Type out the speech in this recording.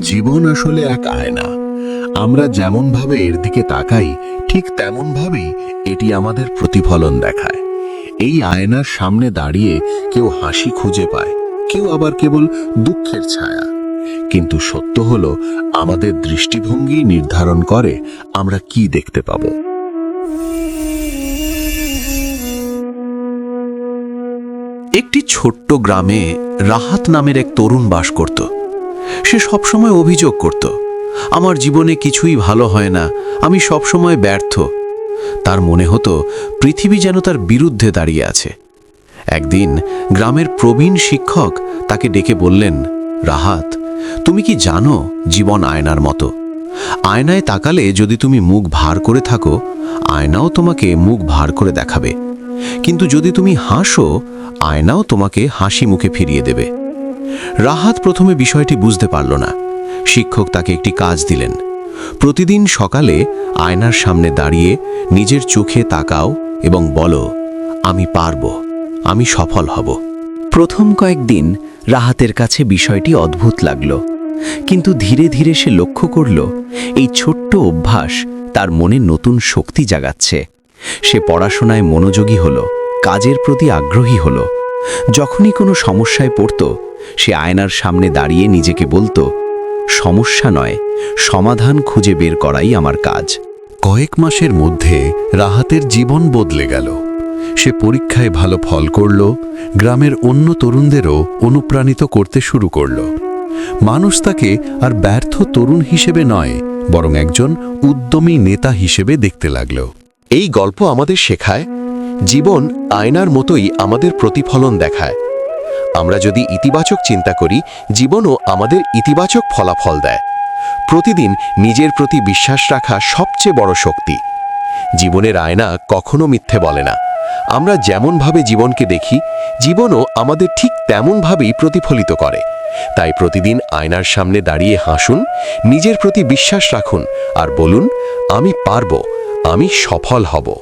জীবন আসলে এক আয়না। আমরা যেমনভাবে এর দিকে তাকাই, ঠিক তেমনভাবেই এটি আমাদের প্রতিফলন দেখায়। এই আয়নার সামনে দাঁড়িয়ে কেউ হাসি খুঁজে পায়, কেউ আবার কেবল দুঃখের ছায়া। কিন্তু সত্য হলো, আমাদের দৃষ্টিভঙ্গি নির্ধারণ করে আমরা কি দেখতে পাবো। একটি ছোট্ট গ্রামে রাহাত নামের এক তরুণ বাস করত। সে সবসময় অভিযোগ করত, আমার জীবনে কিছুই ভালো হয় না, আমি সবসময় ব্যর্থ। তার মনে হতো, পৃথিবী যেন তার বিরুদ্ধে দাঁড়িয়ে আছে। একদিন গ্রামের প্রবীণ শিক্ষক তাকে ডেকে বললেন, রাহাত, তুমি কি জানো জীবন আয়নার মতো? আয়নায় তাকালে যদি তুমি মুখ ভার করে থাকো, আয়নাও তোমাকে মুখ ভার করে দেখাবে। কিন্তু যদি তুমি হাসো, আয়নাও তোমাকে হাসি মুখে ফিরিয়ে দেবে। রাহাত প্রথমে বিষয়টি বুঝতে পারল না। শিক্ষক তাকে একটি কাজ দিলেন। প্রতিদিন সকালে আয়নার সামনে দাঁড়িয়ে নিজের চোখে তাকাও এবং বলো, আমি পারব, আমি সফল হব। প্রথম কয়েকদিন রাহাতের কাছে বিষয়টি অদ্ভুত লাগল। কিন্তু ধীরে ধীরে সে লক্ষ্য করল, এই ছোট্ট অভ্যাস তার মনে নতুন শক্তি জাগাচ্ছে। সে পড়াশোনায় মনোযোগী হল, কাজের প্রতি আগ্রহী হল। যখনই কোনো সমস্যায় পড়ত সে আয়নার সামনে দাঁড়িয়ে নিজেকে বলতো, সমস্যা নয়, সমাধান খুঁজে বের করাই আমার কাজ। কয়েক মাসের মধ্যে রাহাতের জীবন বদলে গেল। সে পরীক্ষায় ভালো ফল করল, গ্রামের অন্য তরুণদেরও অনুপ্রাণিত করতে শুরু করল। মানুষ তাকে আর ব্যর্থ তরুণ হিসেবে নয়, বরং একজন উদ্যমী নেতা হিসেবে দেখতে লাগল। এই গল্প আমাদের শেখায়, জীবন আয়নার মতোই আমাদের প্রতিফলন দেখায়। আমরা যদি ইতিবাচক চিন্তা করি, জীবনও আমাদের ইতিবাচক ফলাফল দেয়। প্রতিদিন নিজের প্রতি বিশ্বাস রাখা সবচেয়ে বড় শক্তি। জীবনের আয়না কখনো মিথ্যে বলে না। আমরা যেমনভাবে জীবনকে দেখি, জীবনও আমাদের ঠিক তেমনভাবেই প্রতিফলিত করে। তাই প্রতিদিন আয়নার সামনে দাঁড়িয়ে হাসুন, নিজের প্রতি বিশ্বাস রাখুন আর বলুন, আমি পারব, আমি সফল হব।